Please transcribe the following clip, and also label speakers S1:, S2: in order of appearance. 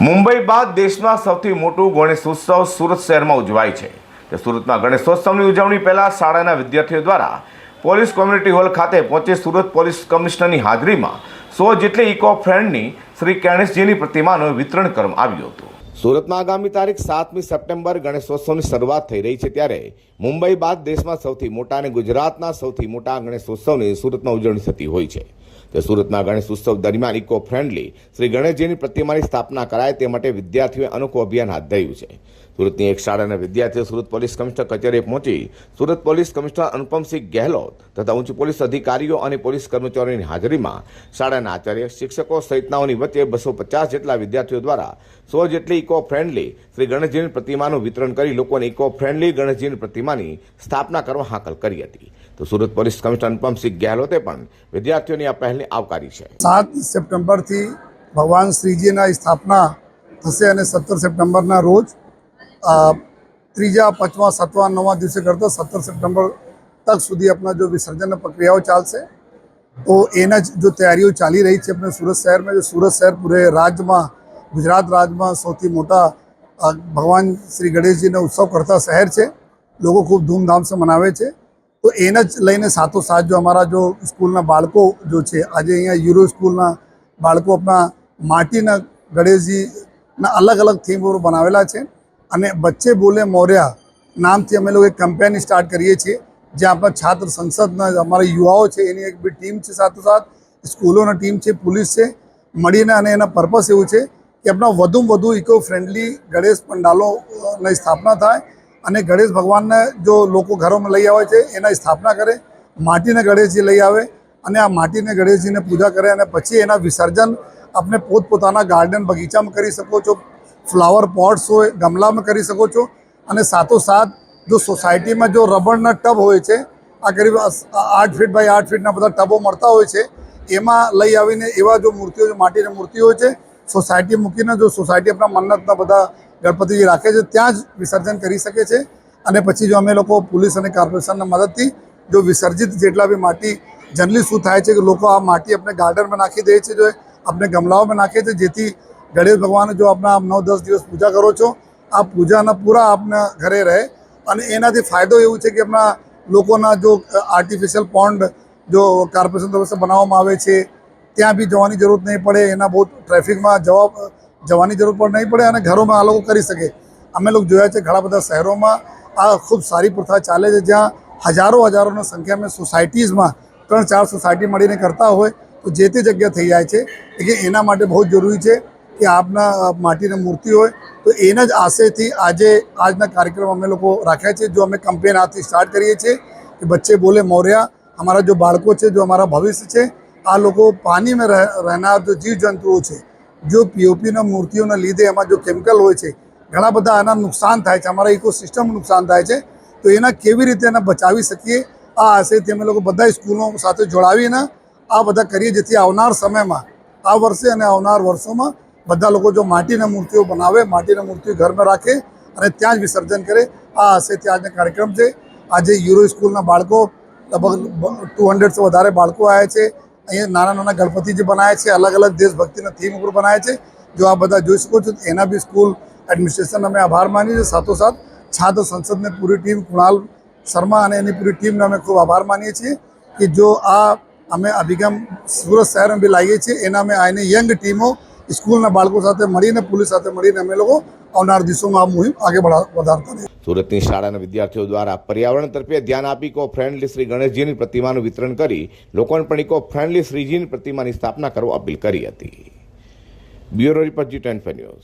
S1: મુંબઈ બાદ દેશમાં સૌથી મોટું ગણેશોત્સવ સુરત શહેરમાં ઉજવાય છે. તે સુરતમાં ગણેશોત્સવની ઉજવણી પહેલાં શાળાના વિદ્યાર્થીઓ દ્વારા પોલીસ કોમ્યુનિટી હોલ ખાતે પહોંચી સુરત પોલીસ કમિશનરની હાજરીમાં સો જેટલી ઇકો ફ્રેન્ડની શ્રી ગણેશજીની પ્રતિમાનું વિતરણ કરવામાં આવ્યું હતું. સુરતમાં આગામી તારીખ સાતમી સપ્ટેમ્બર ગણેશોત્સવની શરૂઆત થઈ રહી છે ત્યારે મુંબઈ બાદ દેશમાં સૌથી મોટા અને ગુજરાતના સૌથી મોટા ગણેશોત્સવની સુરતમાં ઉજવણી થતી હોય છે. તે સુરતના ગણેશ ઉત્સવ દરમિયાન ઇકો ફ્રેન્ડલી શ્રી ગણેશજીની પ્રતિમાની સ્થાપના કરાય તે માટે વિદ્યાર્થીઓએ અનોખું અભિયાન હાથ ધર્યું છે. સુરતની એક શાળાના વિદ્યાર્થીઓ સુરત પોલીસ કમિશનર કચેરીએ પહોંચી સુરત પોલીસ કમિશનર અનુપમસિંહ ગેહલોત તથા ઉચ્ચ પોલીસ અધિકારીઓ અને પોલીસ કર્મચારીઓની હાજરીમાં શાળાના આચાર્ય શિક્ષકો સહિતનાઓની વચ્ચે બસો પચાસ જેટલા વિદ્યાર્થીઓ દ્વારા સો જેટલી ઇકો ફ્રેન્ડલી શ્રી ગણેશજીની પ્રતિમાનું વિતરણ કરી લોકોને ઇકો ફ્રેન્ડલી ગણેશજીની પ્રતિમાની સ્થાપના કરવા હાકલ કરી હતી. તો સુરત પોલીસ કમિશનર અનુપમસિંહ ગેહલોતે પણ વિદ્યાર્થીઓની આ પહેલને આવકારી છે.
S2: સાત સપ્ટેમ્બરથી ભગવાન શ્રીજીના સ્થાપના થશે અને સત્તર સપ્ટેમ્બરના રોજ ત્રીજા, પાંચમા, સાતમા, નવમા દિવસે કરતાં સત્તર સપ્ટેમ્બર તક સુધી આપણા જો વિસર્જન પ્રક્રિયાઓ ચાલશે, તો એના જ જો તૈયારીઓ ચાલી રહી છે આપણે સુરત શહેરમાં, જો સુરત શહેર પૂરે રાજ્યમાં ગુજરાત રાજ્યમાં સૌથી મોટા ભગવાન શ્રી ગણેશજીનો ઉત્સવ કરતા શહેર છે, લોકો ખૂબ ધૂમધામથી મનાવે છે. તો એને જ લઈને સાથોસાથ જો અમારા જો સ્કૂલના બાળકો જો છે, આજે અહીંયા યુરો સ્કૂલના બાળકો આપણા માટીના ગણેશજીના અલગ અલગ થીમ પર બનાવેલા છે અને બચ્ચે બોલે મોર્યા નામથી અમે લોકો એક કેમ્પેન સ્ટાર્ટ કરીએ છીએ, જ્યાં આપણા છાત્ર સંસદના અમારા યુવાઓ છે, એની એક બી ટીમ છે સાથોસાથ, સ્કૂલોની ટીમ છે, પોલીસ છે, મળીને અને એના પર્પસ એવું છે કે આપણા વધુમાં વધુ ઇકો ફ્રેન્ડલી ગણેશ પંડાલોની સ્થાપના થાય અને ગણેશ ભગવાનને જો લોકો ઘરોમાં લઈ આવે છે, એના સ્થાપના કરે, માટીને ગણેશજી લઈ આવે અને આ માટીને ગણેશજીને પૂજા કરે અને પછી એના વિસર્જન આપણે પોતપોતાના ગાર્ડન બગીચામાં કરી શકો છો, ફ્લાવર પોટ્સ હોય, ગમલામાં કરી શકો છો અને સાથોસાથ જો સોસાયટીમાં જો રબરના ટબ હોય છે, આ કરીબ આઠ ફીટ બાય આઠ ફીટના બધા ટબો મળતા હોય છે, એમાં લઈ આવીને એવા જો મૂર્તિઓ જો માટીની મૂર્તિઓ હોય છે, સોસાયટી મૂકીને જો સોસાયટી આપણા મન્નતના બધા ગણપતિજી રાખે છે, ત્યાં જ વિસર્જન કરી શકે છે. અને પછી જો અમે લોકો પોલીસ અને કોર્પોરેશનના મદદથી જો વિસર્જિત જેટલા બી માટી જનરલી શું થાય છે કે લોકો આ માટી આપણે ગાર્ડનમાં નાખી દે છે, જો આપણે ગમલાઓમાં નાખે છે જેથી ગણેશ ભગવાન જો આપણા નવ દસ દિવસ પૂજા કરો છો, આ પૂજાના પૂરા આપના ઘરે રહે. અને એનાથી ફાયદો એવું છે કે આપણા લોકોના જો આર્ટિફિશિયલ પોન્ડ જો કોર્પોરેશન તરફથી બનાવવામાં આવે છે, ત્યાં બી જવાની જરૂરત નહીં પડે. એના બહુ ટ્રાફિકમાં જવા જવાની જરૂર પણ નહીં પડે અને ઘરોમાં આ લોકો કરી શકે. અમે લોકો જોયા છે ઘણા બધા શહેરોમાં આ ખૂબ સારી પ્રથા ચાલે છે, જ્યાં હજારો હજારોની સંખ્યામાં સોસાયટીઝમાં ત્રણ ચાર સોસાયટી મળીને કરતા હોય તો જે તે જગ્યા થઈ જાય છે. એટલે એના માટે બહુ જરૂરી છે કે આપના માટીની મૂર્તિ હોય તો એના જ આશયથી આજે, આજના કાર્યક્રમ અમે લોકો રાખ્યા છે. જો અમે કમ્પેન આથી સ્ટાર્ટ કરીએ છીએ કે બચ્ચે બોલે મોર્યા અમારા જો બાળકો છે, જો અમારા ભવિષ્ય છે, આ લોકો પાણીમાં રહ- રહેનાર જો જીવજંતુઓ છે જો પીઓપીના મૂર્તિઓના લીધે એમાં જો કેમિકલ હોય છે, ઘણા બધા આના નુકસાન થાય છે, અમારા ઇકોસિસ્ટમ નુકસાન થાય છે, તો એના કેવી રીતે એને બચાવી શકીએ? આ આશયથી અમે લોકો બધા સ્કૂલો સાથે જોડાવીને આ બધા કરીએ, જેથી આવનાર સમયમાં, આ વર્ષે અને આવનાર વર્ષોમાં બધા લોકો જો માટીના મૂર્તિઓ બનાવે, માટીના મૂર્તિઓ ઘરમાં રાખે અને ત્યાં જ વિસર્જન કરે, આ આશયથી આજનો કાર્યક્રમ છે. આજે યુરો સ્કૂલના બાળકો લગભગ ટુ હંડ્રેડથી વધારે બાળકો આવ્યા છે. અહીંયા નાના નાના ગણપતિ જે બનાવ્યા છે, અલગ અલગ દેશભક્તિના થીમ ઉપર બનાવ્યા છે, જો આ બધા જોઈ શકો છો એના બી સ્કૂલ એડમિનિસ્ટ્રેશન અમે આભાર માનીએ છીએ. સાથોસાથ છાત્ર સંસદની પૂરી ટીમ કુણાલ શર્મા અને એની પૂરી ટીમને અમે ખૂબ આભાર માનીએ છીએ કે જો આ અમે અભિગમ સુરત શહેરમાં બી લાવીએ છીએ, એના અમે આની યંગ ટીમો સ્કૂલના બાળકો સાથે મળીને, પોલીસ સાથે મળીને અમે લોકો આવનાર દિવસોમાં આ મુહિમ આગળ વધારતા રહીએ.
S1: સુરતની શાળાના વિદ્યાર્થીઓ દ્વારા પર્યાવરણ તરફે ધ્યાન આપી કો ફ્રેન્ડલી શ્રી ગણેશજીની પ્રતિમાનું વિતરણ કરી લોકોને પણ ઇકો ફ્રેન્ડલી શ્રીજીની પ્રતિમાની સ્થાપના કરવા અપીલ કરી હતી. Bureau report G ten news.